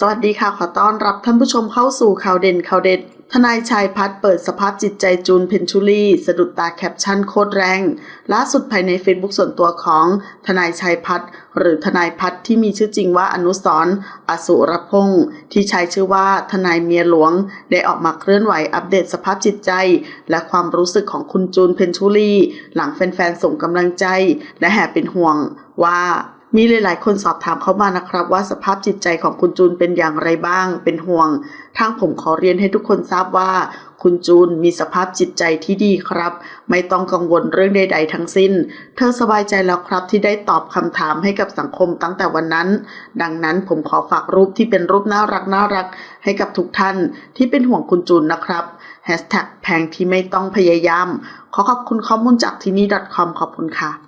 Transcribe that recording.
สวัสดีค่ะ ขอต้อนรับท่านผู้ชมเข้าสู่ข่าวเด่นข่าวเด็ด ทนายชัยพัฒน์เปิดสภาพจิตใจจูนเพนชุลีสะดุดตาแคปชั่นโคตรแรง ล่าสุดภายใน Facebook ส่วนตัวของทนายชัยพัฒน์หรือทนายพัฒน์ที่มีชื่อจริงว่าอนุสรอสุรพงษ์ที่ใช้ชื่อว่าทนายเมียหลวง ได้ออกมาเคลื่อนไหวอัปเดตสภาพจิตใจ และความรู้สึกของคุณจูนเพนชุลีหลังแฟนๆส่งกำลังใจ และแห่เป็นห่วงว่า มีหลาย ๆ คนสอบถามเข้ามานะครับ ว่าสภาพจิตใจของคุณจูนเป็นอย่างไรบ้าง เป็นห่วง ทางผมขอเรียนให้ทุกคนทราบว่า คุณจูนมีสภาพจิตใจที่ดีครับ ไม่ต้องกังวลเรื่องใด ๆ ทั้งสิ้น เธอสบายใจแล้วครับที่ได้ตอบคำถามให้กับสังคมตั้งแต่วันนั้น ดังนั้นผมขอฝากรูปที่เป็นรูปน่ารักน่ารักให้กับทุกท่านที่เป็นห่วงคุณจูนนะครับแฮชแท็กแพงที่ไม่ต้องพยายาม ขอขอบคุณข้อมูลจากที่นี่ .com ขอบคุณค่ะ